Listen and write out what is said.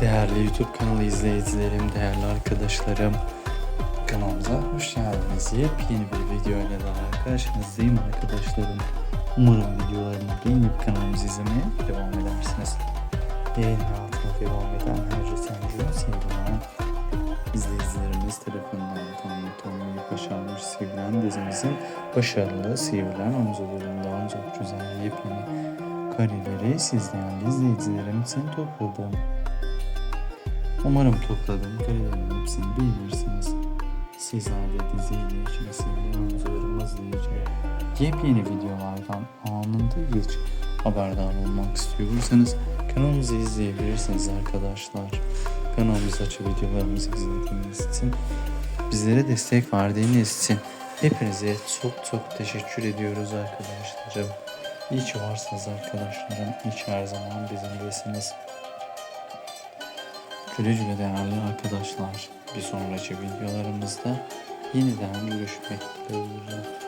Değerli YouTube kanalı izleyicilerim, değerli arkadaşlarım. Kanalımıza hoş geldiniz. Yepyeni bir video ile daha karşınızdayım arkadaşlarım. Umarım videolarımı beğenip kanalımızı izlemeye devam edersiniz. Yayın altına devam eden her resimciye sevilen izleyicilerimiz tarafından tanıtılmayı başarmış sevilen dizimizin başarılı sevilen omzularından çok güzel yepyeni kareleri sizleyen izleyicilerim için topladım. Umarım topladığım karelerin hepsini beğenirsiniz. Sizler de diziyle içmesiyle omzularım hızlıca yepyeni videolardan anında ilk haberdar olmak istiyorsanız kanalımızı izleyebilirsiniz arkadaşlar. Kanalımızı açıp videolarımızı izlediğiniz için bizlere destek verdiğiniz için hepinize çok çok teşekkür ediyoruz arkadaşlarım. İyi ki varsınız arkadaşlarım. İyi ki her zaman bizimlesiniz. Güle güle değerli arkadaşlar. Bir sonraki videolarımızda yeniden görüşmek dileğiyle.